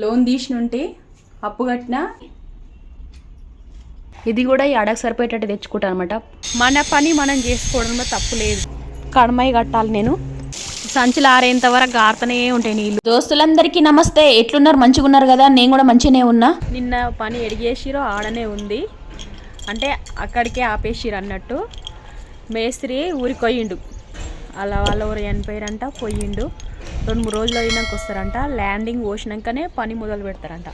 Loan తీసినుంటే అప్పు కట్టిన ఇది కూడా ఈ అడగ సరిపోయేటట్టు తెచ్చుకుంటాను అనమాట మన పని మనం చేసుకోవడంలో తప్పు లేదు. కడమై కట్టాలి నేను. సంచులు ఆరేంత వరకు గారుతూనే ఉంటాయి నీళ్ళు. దోస్తులందరికీ నమస్తే. ఎట్లున్నారు? మంచిగా ఉన్నారు కదా? నేను కూడా మంచిగానే ఉన్నా. నిన్న పని ఎడిగేసిరో ఆడనే ఉంది. అంటే అక్కడికే ఆపేసిరు అన్నట్టు. మేస్త్రి ఊరికి పోయిండు అలా వాళ్ళ ఊరు చనిపోయారంట పోయిండు రెండు మూడు రోజులు అయినాక వస్తారంట. ల్యాండింగ్ పోసినాకనే పని మొదలు పెడతారంట.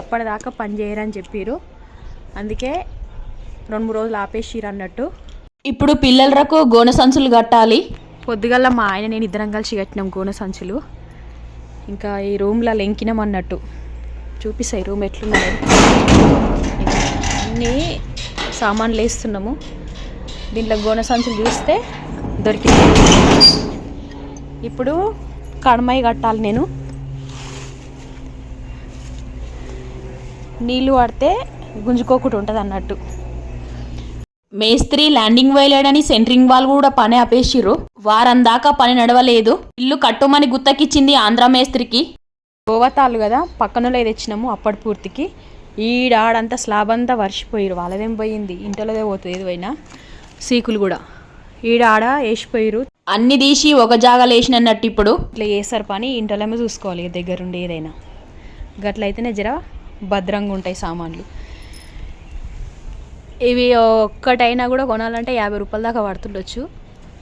అప్పటిదాకా పని చేయరని చెప్పిరు అందుకే రెండు మూడు రోజులు ఆపేసిరు అన్నట్టు. ఇప్పుడు పిల్లలకు గోనె సంచులు కట్టాలి. పొద్దుగల మా ఆయన నేను ఇద్దరం కలిసి కట్టినాం గోనె సంచులు. ఇంకా ఈ రూమ్లో లెంకినాం అన్నట్టు. చూపిస్తాయి రూమ్ ఎట్లున్నది అన్నీ సామాన్లు వేస్తున్నాము. దీంట్లో గోనె సంచులు చూస్తే దొరికింది ఇప్పుడు కడమై కట్టాలి నేను. నీళ్ళు పడితే గుంజుకోకుండా ఉంటుంది అన్నట్టు. మేస్త్రి ల్యాండింగ్ వేయలేడని సెంట్రింగ్ వాళ్ళు కూడా పని ఆపేసిర్రు. వారం దాకా పని నడవలేదు. ఇల్లు కట్టుమని గుత్తకిచ్చింది ఆంధ్ర మేస్త్రికి. గోవతాలు కదా పక్కనలో తెచ్చినాము అప్పటి పూర్తికి. ఈడాడంతా స్లాబ్ అంతా వర్షిపోయిరు వాళ్ళదేం పోయింది? ఇంటలోదే పోతుంది ఏది పోయినా సీకులు కూడా. ఈడాడ వేసిపోయిరు అన్ని తీసి ఒక జాగాలేసినట్టు ఇప్పుడు? ఇట్లా చేస్తారు పని ఇంటలోమే చూసుకోవాలి దగ్గరుండి ఏదైనా. గట్లయితేనే జర భద్రంగా ఉంటాయి సామాన్లు. ఇవి ఒక్కటైనా కూడా కొనాలంటే యాభై రూపాయల దాకా పడుతుండొచ్చు.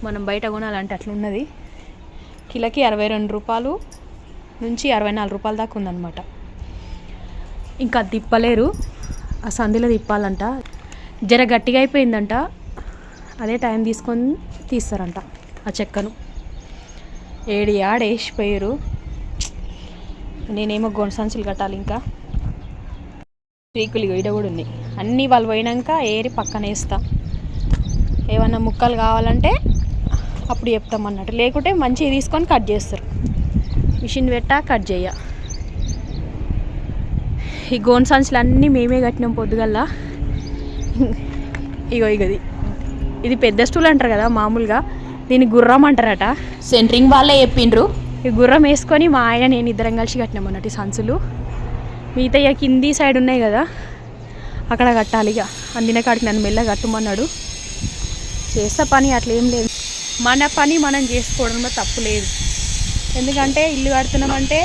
మనం బయట కొనాలంటే అట్లున్నది. కిలోకి అరవై రెండు రూపాయలు నుంచి అరవై నాలుగు రూపాయల దాకా ఉందన్నమాట. ఇంకా తిప్పలేరు. ఆ సంధిలో తిప్పాలంట. జర గట్టిగా అయిపోయిందంట. అదే టైం తీసుకొని తీస్తారంట. ఆ చెక్కను. ఏడి ఆడేసిపోయారు నేనేమో గొండ సంచులు కట్టాలి ఇంకా. పీకులు ఇడ కూడా ఉంది. అన్నీ వాళ్ళు పోయినాక ఏరి పక్కన వేస్తా ఏమన్నా ముక్కలు కావాలంటే అప్పుడు చెప్తాం అన్నట్టు. లేకుంటే మంచిగా తీసుకొని కట్ చేస్తారు. మిషన్ పెట్టా కట్ చేయ. ఈ గోన్ సంచులు అన్నీ మేమే కట్టినాం పొద్దుగల్లా. ఇగో ఇగది. ఇది పెద్ద స్టూల్ అంటారు కదా మామూలుగా. దీన్ని గుర్రం అంటారట. సెంట్రింగ్ వాళ్ళే చెప్పిండ్రు. ఈ గుర్రం వేసుకొని మా ఆయన నేను ఇద్దరం కలిసి కట్టినాం అన్నట్టు సంచులు. మిగతా ఇక కింది సైడ్ ఉన్నాయి కదా అక్కడ కట్టాలి ఇక. అందిన కాడికి నన్ను మెల్ల కట్టమన్నాడు. చేస్తా పని అట్లా ఏం లేదు. మన పని మనం చేసుకోవడంలో తప్పు లేదు. ఎందుకంటే ఇల్లు కడుతున్నామంటే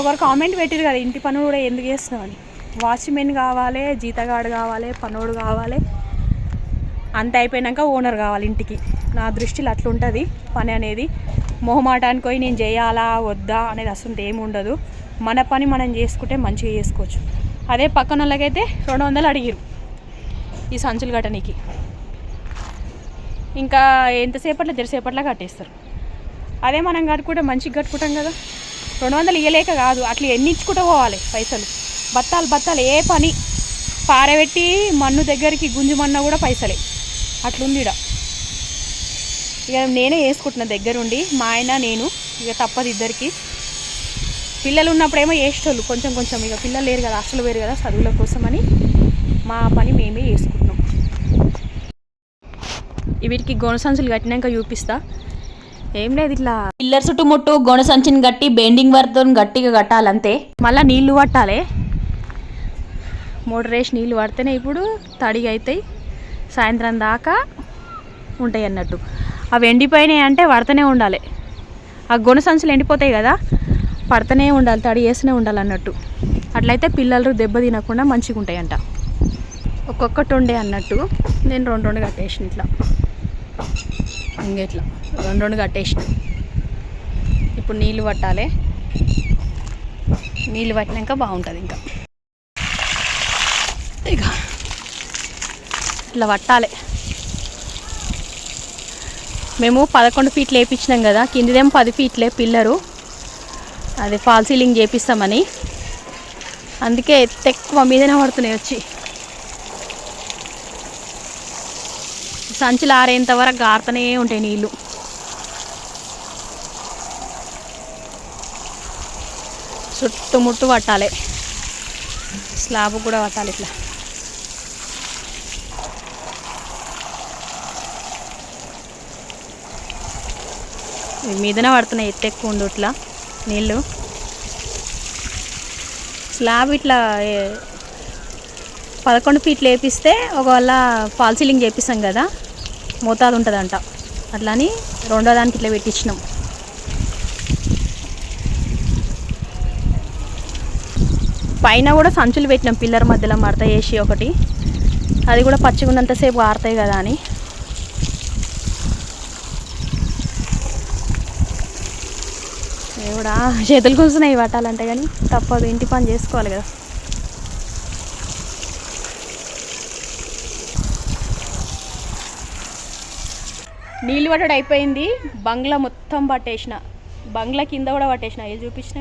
ఒకరు కామెంట్ పెట్టారు కదా ఇంటి పనులు కూడా ఎందుకు చేస్తున్నామని వాచ్మెన్ కావాలి జీతగాడు కావాలి పనోడు కావాలి. అంత అయిపోయినాక ఓనర్ కావాలి ఇంటికి. నా దృష్టిలో అట్లుంటుంది. పని అనేది మొహమాటానికి పోయి నేను చేయాలా వద్దా అనేది అసలు ఏమి ఉండదు. మన పని మనం చేసుకుంటే మంచిగా చేసుకోవచ్చు. అదే పక్కన వాళ్ళకైతే రెండు వందలు అడిగిరు ఈ సంచులు కట్టనీకి. ఇంకా ఎంతసేపట్లో తెరిసేపట్లో కట్టేస్తారు. అదే మనం కట్టుకుంటే మంచిగా కట్టుకుంటాం కదా. రెండు వందలు ఇయ్యలేక కాదు అట్లా ఎన్ని ఇచ్చుకుంటూ పోవాలి పైసలు. బత్తాలు బత్తాలు ఏ పని పారబెట్టి మన్ను దగ్గరికి గుంజుమన్నా కూడా పైసలే. అట్లుంది ఇక నేనే వేసుకుంటున్నా దగ్గరుండి. మా ఆయన నేను ఇక తప్పదు ఇద్దరికి. పిల్లలు ఉన్నప్పుడేమో వేసేటోళ్ళు కొంచెం కొంచెం. ఇక పిల్లలు లేరు కదా అసలు వేరు కదా చదువుల కోసమని మా పని మేమే చేసుకుంటున్నాం. వీటికి గోన సంచులు కట్టినాక చూపిస్తా. ఏం లేదు ఇట్లా. పిల్లర్ చుట్టుముట్టు గోన సంచిని కట్టి బెండింగ్ వర్తో గట్టిగా కట్టాలంతే. మళ్ళీ నీళ్ళు పట్టాలి. మోటార్ వేసి నీళ్ళు పడితేనే ఇప్పుడు తడిగా అవుతాయి సాయంత్రం దాకా ఉంటాయి అన్నట్టు. అవి ఎండిపోయినాయి అంటే పడుతూనే ఉండాలి. ఆ గొన సంచులు ఎండిపోతాయి కదా పడుతూనే ఉండాలి తడి వేస్తూనే ఉండాలి అన్నట్టు. అట్లయితే పిల్లలు దెబ్బ తినకుండా మంచిగా ఉంటాయంట. ఒక్కొక్కటి ఉండే అన్నట్టు నేను రెండు రెండు కట్టేసిన ఇట్లా. ఇంకెట్లా రెండు రెండు కట్టేసిన. ఇప్పుడు నీళ్ళు పట్టాలి. నీళ్ళు పట్టినాక బాగుంటుంది ఇంకా. ఇక ఇట్లా పట్టాలి. మేము పదకొండు ఫీట్లు వేయించినాం కదా కిందిదేమో పది ఫీట్లే పిల్లరు. అది ఫాల్ సీలింగ్ చేపిస్తామని. అందుకే ఎక్కువ మీదనే పడుతున్నాయి వచ్చి. సంచులు ఆరేంత వరకు గారుతూనే ఉంటాయి నీళ్ళు చుట్టుముట్టు పట్టాలి. స్లాబ్ కూడా పట్టాలి ఇట్లా. మీదనే పడుతున్నాయి ఎత్తు ఎక్కువ ఉండు ఇట్లా. నీళ్ళు. స్లాబ్ ఇట్లా పదకొండు ఫీట్లు వేపిస్తే ఒకవేళ ఫాల్ సీలింగ్ చేపిస్తాం కదా మోతాదు ఉంటుందంట. అట్లా అని రెండో దానికి ఇట్లా పెట్టించినాం. పైన కూడా సంచులు పెట్టినాం పిల్లర్ మధ్యలో మడత వేసి ఒకటి. అది కూడా పచ్చిగా ఉన్నంతసేపు ఆరుతాయి కదా అని. దేవుడా చేతులు కూర్చున్నాయి పట్టాలంటే కానీ తప్పదు ఇంటి పని చేసుకోవాలి కదా. నీళ్ళు పట్టడం అయిపోయింది. బంగ్లా మొత్తం పట్టేసిన. బంగ్లా కింద కూడా పట్టేసిన. ఏది చూపించిన?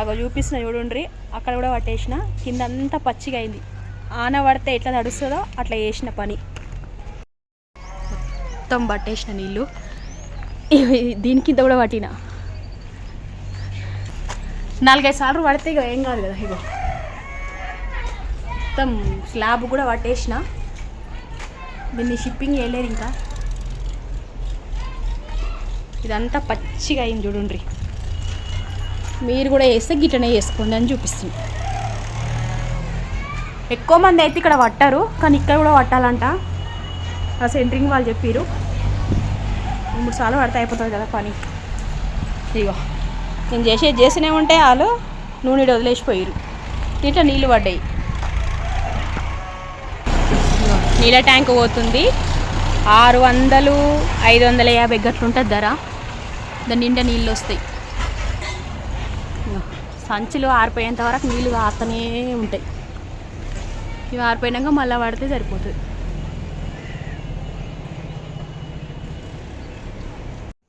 అగో చూపిస్తున్న చూడుండ్రి అక్కడ కూడా పట్టేసిన. కింద అంతా పచ్చిగా అయింది. ఆన పడితే ఎట్లా నడుస్తుందో అట్లా చేసిన పని. మొత్తం పట్టేసిన నీళ్ళు. దీని కింద కూడా పట్టిన. నాలుగైదు సార్లు పడితే ఇక ఏం కాదు కదా ఇగో. మొత్తం స్లాబ్ కూడా పట్టేసిన. దీన్ని షిప్పింగ్ చేయలేదు ఇంకా. ఇదంతా పచ్చిగా అయింది చూడండి మీరు కూడా వేస్తే గిట్లనే వేసుకోండి అని చూపిస్తుంది ఎక్కువ మంది అయితే ఇక్కడ పట్టారు కానీ ఇక్కడ కూడా పట్టాలంట. ఆ సెంటరింగ్ వాళ్ళు చెప్పారు మూడు సార్లు పడితే అయిపోతుంది కదా పని. ఇగో. నేను చేసేది చేసినే ఉంటే వాళ్ళు నూనె వదిలేసిపోయారు ఇట్లా నీళ్ళు పడ్డాయి. నీళ్ళ ట్యాంక్ పోతుంది. ఆరు వందలు ఐదు వందల యాభై గట్లు ఉంటుంది ధర. దాని నిండా నీళ్ళు వస్తాయి. సంచులు ఆరిపోయేంత వరకు నీళ్ళు ఆరుతూనే ఉంటాయి. ఇవి ఆరిపోయినాక మళ్ళీ పడితే సరిపోతుంది.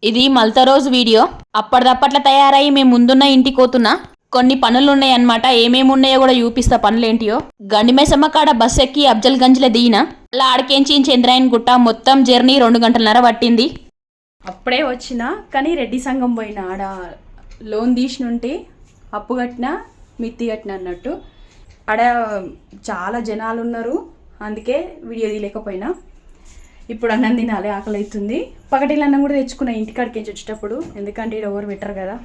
ఇది మల్త రోజు వీడియో. అప్పటిదప్పట్ల తయారయ్యి మేము ముందున్న ఇంటికి పోతున్నా కొన్ని పనులు ఉన్నాయి అన్నమాట ఏమేమి ఉన్నాయో కూడా చూపిస్తా పనులు ఏంటియో గండిమేసమ్మ కాడ బస్ ఎక్కి అఫ్జల్ గంజ్లో దిగిన. అలా ఆడికేంచి చంద్రాయన్ గుట్ట మొత్తం జర్నీ రెండు గంటలన్నర పట్టింది. అప్పుడే వచ్చిన కానీ రెడ్డి సంఘం పోయిన. ఆడ లోన్ తీసినుంటే అప్పు కట్టిన మిత్తి కట్టిన అన్నట్టు. ఆడ చాలా జనాలు ఉన్నారు అందుకే వీడియో తీయలేకపోయినా. ఇప్పుడు అన్నం తినాలి ఆకలి అవుతుంది పగటిల అన్నం కూడా తెచ్చుకున్నా ఇంటికాడికి వచ్చేటప్పుడు. ఎందుకంటే ఇక్కడ ఎవరు పెట్టరు కదా.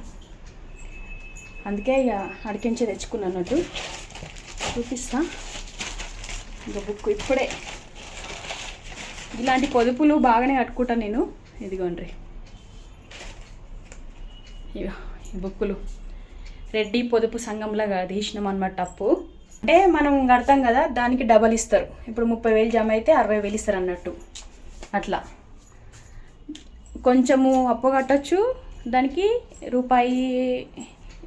అందుకే ఇక అడికించి తెచ్చుకున్నాను అన్నట్టు. చూపిస్తా. ఇంకా బుక్ ఇప్పుడే. ఇలాంటి పొదుపులు బాగానే కట్టుకుంటాను నేను. ఇదిగోండి ఇగో ఈ బుక్కులు. రెడ్డి పొదుపు సంఘంలాగా తీసినాం అనమాట అప్పు. అంటే మనం కడతాం కదా దానికి డబల్ ఇస్తారు. ఇప్పుడు ముప్పై వేలు జమ అయితే అరవై వేలు ఇస్తారు అన్నట్టు. అట్లా. కొంచెము అప్పు కట్టచ్చు. దానికి రూపాయి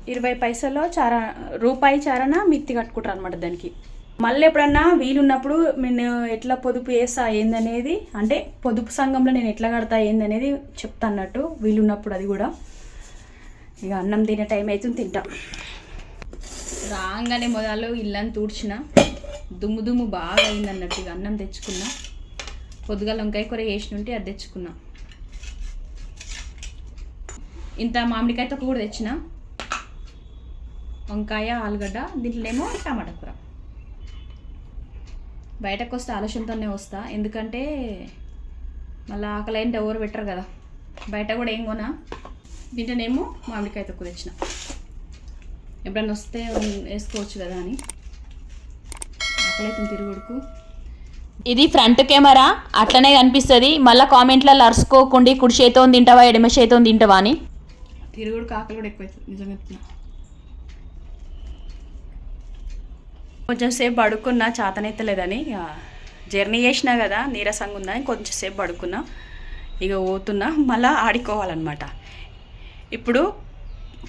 ఇరవై పైసలో చార రూపాయి చారన మిత్తి కట్టుకుంటారు అనమాట దానికి. మళ్ళీ ఎప్పుడన్నా వీలున్నప్పుడు నేను ఎట్లా పొదుపు చేస్తా ఏందనేది అంటే పొదుపు సంఘంలో నేను ఎట్లా కడతా ఏందనేది చెప్తా అన్నట్టు వీలున్నప్పుడు అది కూడా. ఇక అన్నం తినే టైం అవుతుంది తింటాం. రాగానే మొదలు ఇల్లని తూడ్చిన దుమ్ము దుమ్ము బాగా అయింది అన్నట్టు ఇక అన్నం తెచ్చుకున్నా. పొద్దుగాల వంకాయ కూర వేసి ఉంటే అది తెచ్చుకున్నా. ఇంత మామిడికాయ తొక్క కూడా తెచ్చిన. వంకాయ ఆలుగడ్డ దీంట్లోనేమో టమాటా కూర. బయటకు వస్తే ఆలోచనతోనే వస్తా. ఎందుకంటే మళ్ళీ ఆకలి అయింటే ఎవరు పెట్టరు కదా. బయట కూడా ఏం కొనా దీంట్లోనేమో మామిడికాయ తొక్కు తెచ్చిన. ఎప్పుడన్నా వస్తే వేసుకోవచ్చు కదా అని. ఆకలి అయితే తిరుగుడుకు. ఇది ఫ్రంట్ కెమెరా అట్లనే కనిపిస్తుంది. మళ్ళీ కామెంట్లలో అరుసుకోకుండా కుడి చేతో తింటావా ఎడమ చేతో తింటావా అని. తిరుగుడు కాకలు కూడా ఎక్కువ నిజంగా కొంచెం సేపు పడుకున్నా చాతనెత్తలేదని ఇక జర్నీ చేసినా కదా నీరసంగా ఉందని కొంచెం సేపు పడుకున్నా ఇక పోతున్నా మళ్ళీ ఆడుకోవాలన్నమాట. ఇప్పుడు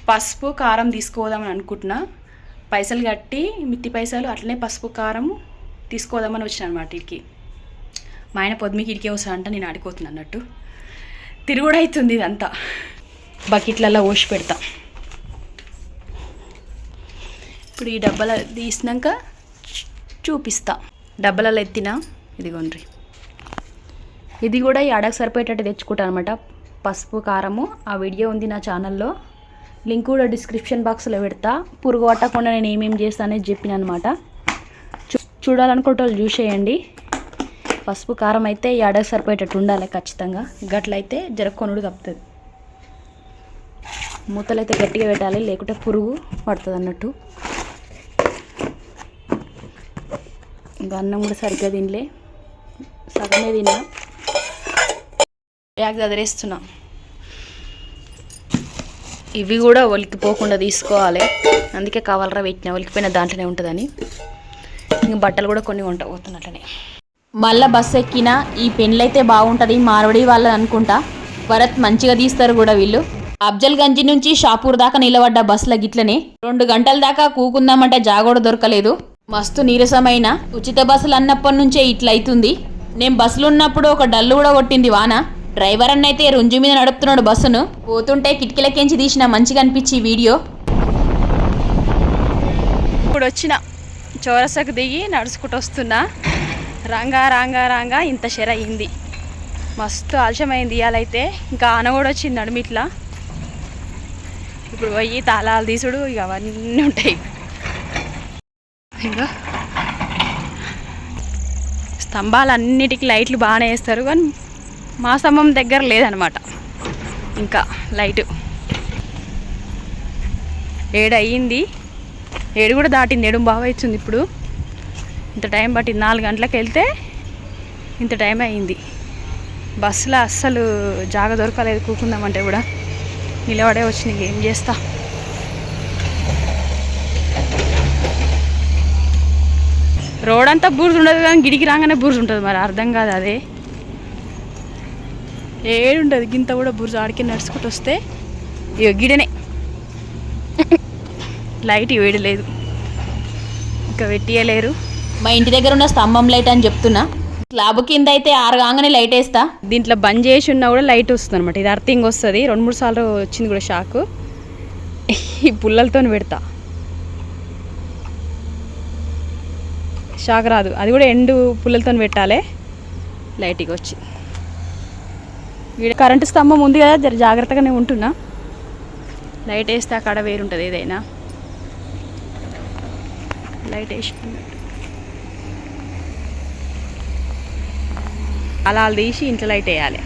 పసుపు కారం తీసుకోదామని అనుకుంటున్నా. పైసలు కట్టి మిత్తి పైసలు అట్లనే పసుపు కారం తీసుకోదామని వచ్చిన అనమాట ఇడికి మా ఆయన పొద్దుమికి ఇడికే వస్తాను అంటే నేను ఆడిపోతున్నా అన్నట్టు. తిరుగుడైతుంది ఇదంతా. బకెట్లలో పోసి పెడతా. ఇప్పుడు ఈ డబ్బాల తీసినాక చూపిస్తా. డబ్బాలలో ఎత్తిన? ఇదిగోండి ఇది కూడా ఈ అడగ సరిపోయేటట్టు తెచ్చుకుంటాను అనమాట పసుపు కారము ఆ వీడియో ఉంది నా ఛానల్లో. లింక్ కూడా డిస్క్రిప్షన్ బాక్స్లో పెడతా. పురుగు పట్టకుండా నేను ఏమేమి చేస్తానని అనేది చెప్పిన అనమాట చూడాలనుకుంటే వాళ్ళు చూసేయండి పసుపు కారం అయితే ఏడాది సరిపోయేటట్టు ఉండాలి ఖచ్చితంగా. గట్లయితే జర కొనుడు తప్పుతుంది. మూతలు అయితే గట్టిగా పెట్టాలి లేకుంటే పురుగు పడుతుంది అన్నట్టు. ఇంకా అన్నం కూడా సరిగ్గా తినలే. సగమే తిన్నా. బ్యాగ్ చదిరేస్తున్నా. ఇవి కూడా ఒలికిపోకుండా తీసుకోవాలి. అందుకే కావాలరా పెట్టిన ఒలికిపోయిన దాంట్లోనే ఉంటుందని. ఇంక బట్టలు కూడా కొన్ని వంట పోతున్నట్లనే. మళ్ళా బస్సు ఎక్కినా ఈ పెళ్ళైతే బాగుంటుంది మార్వడి వాళ్ళని అనుకుంటా. భరత్ మంచిగా తీస్తారు కూడా వీళ్ళు. అఫ్జల్ గంజి నుంచి షాపూర్ దాకా నిలబడ్డ బస్సుల గిట్లనే. రెండు గంటల దాకా కూకుందామంటే జాగోడ దొరకలేదు. మస్తు నీరసమైన. ఉచిత బస్సులు అన్నప్పటి నుంచే ఇట్లయితుంది నేను బస్సులో ఉన్నప్పుడు ఒక డల్లు కూడా కొట్టింది వాన. డ్రైవర్ అన్నైతే రుంజు మీద నడుపుతున్నాడు బస్సును. పోతుంటే కిటికీలకెంచి తీసిన మంచిగా అనిపించి ఈ వీడియో. ఇప్పుడు వచ్చిన చౌరసకు దిగి నడుచుకుంటూ వస్తున్నా. రాంగా రాంగా రాంగా ఇంత షెర అయింది. మస్తు ఆలస్యమైంది ఇవాళైతే ఇంకా ఆన కూడా వచ్చింది నడుమిట్లా ఇప్పుడు పోయి తాళాలు తీసుడు ఇక అవన్నీ ఉంటాయి. ఇంకా స్తంభాలన్నిటికీ లైట్లు బాగానే వేస్తారు కానీ మా స్తంభం దగ్గర లేదనమాట. ఇంకా లైటు. ఏడయింది. ఏడు కూడా దాటింది ఏడు బాగా ఇచ్చింది ఇప్పుడు. ఇంత టైం పట్టింది నాలుగు గంటలకు వెళ్తే ఇంత టైం అయింది బస్సులో అస్సలు జాగ దొరకలేదు కూకుందామంటే కూడా. నిలబడే వచ్చినాయి ఏం చేస్తా? రోడ్ అంతా బూర్జు ఉండదు కానీ గిడికి రాగానే బూర్జు ఉంటుంది మరి అర్థం కాదు అదే. ఏడుంటుంది గింత కూడా బుర్జు ఆడికి నడుచుకుంటూ వస్తే ఇక గిడనే. లైట్ వేడి లేదు. ఇంకా పెట్టియలేరు మా ఇంటి దగ్గర ఉన్న స్తంభం లైట్ అని చెప్తున్నా. స్లాబ్ కింద అయితే ఆరు కాగానే లైట్ వేస్తా. దీంట్లో బంద్ చేసి ఉన్నా కూడా లైట్ వస్తుంది అనమాట ఇది అర్థింగ్ వస్తుంది. రెండు మూడు సార్లు వచ్చింది కూడా షాక్. ఈ పుల్లలతో పెడతా. షాక్ రాదు. అది కూడా ఎండు పుల్లలతో పెట్టాలి. లైట్గా వచ్చి. వీడ కరెంటు స్తంభం ఉంది కదా జర జాగ్రత్తగానే ఉంటున్నా. లైట్ వేస్తే అక్కడ వేరుంటుంది ఏదైనా. లైట్ వేసి అలా తీసి ఇంట్లో లైట్ వేయాలి.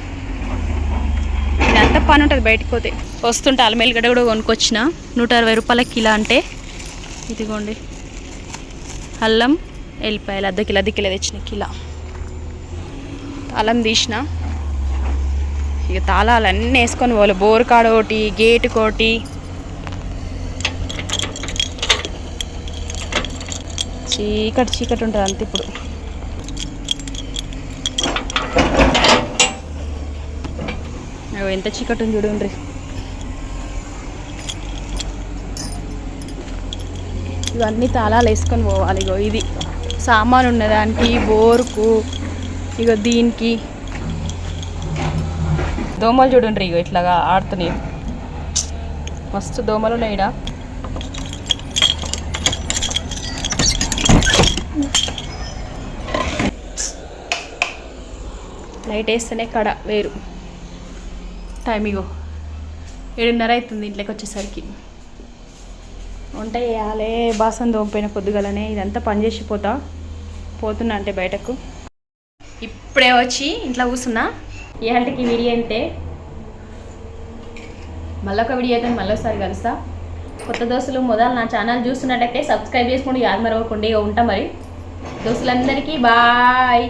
ఇదంతా పని ఉంటుంది బయటకు పోతే. వస్తుంటే అలమేలిగడ్డ కూడా కొనుక్కొచ్చిన. నూట అరవై రూపాయల కిలో అంటే ఇదిగోండి. అల్లం వెళ్ళిపోయాలి అర్ధ కిలో అర్ధ కిలో తెచ్చిన కిలో. అల్లం తీసిన. ఇక తాళాలు అన్నీ వేసుకొని పోవాలి. బోర్ కాడ ఒకటి గేటు కోటి చీకటి చీకటి ఉంటుంది అంతే ఇప్పుడు. అగో ఎంత చీకటి ఉంది చూడండి. ఇవన్నీ తాళాలు వేసుకొని పోవాలి ఇగో ఇది. సామాను ఉన్నదానికి బోరుకు ఇగో దీనికి. దోమలు చూడండి ఇగో ఇట్లాగా ఆడుతున్నాయి. మస్తు దోమలు ఉన్నాయి లైట్ వేస్తేనే కడ వేరు. టైం ఇగో. ఏడున్నర అవుతుంది ఇంట్లోకి వచ్చేసరికి. వంట చేయాలి బాసం దోమపోయిన పొద్దుగలనే ఇదంతా పని చేసిపోతా పోతున్నా అంటే బయటకు. ఇప్పుడే వచ్చి ఇంట్లో కూర్చున్నా. ఇవాళకి వీడియో అంతే మళ్ళొక వీడియో అయితే మళ్ళీసారి కలుస్తా. కొత్త దోస్తులు మొదలు నా ఛానల్ చూస్తున్నట్టయితే సబ్స్క్రైబ్ చేసుకుని యాద మరవకుండా ఇక ఉంటా మరి. దోస్తులందరికీ బాయ్.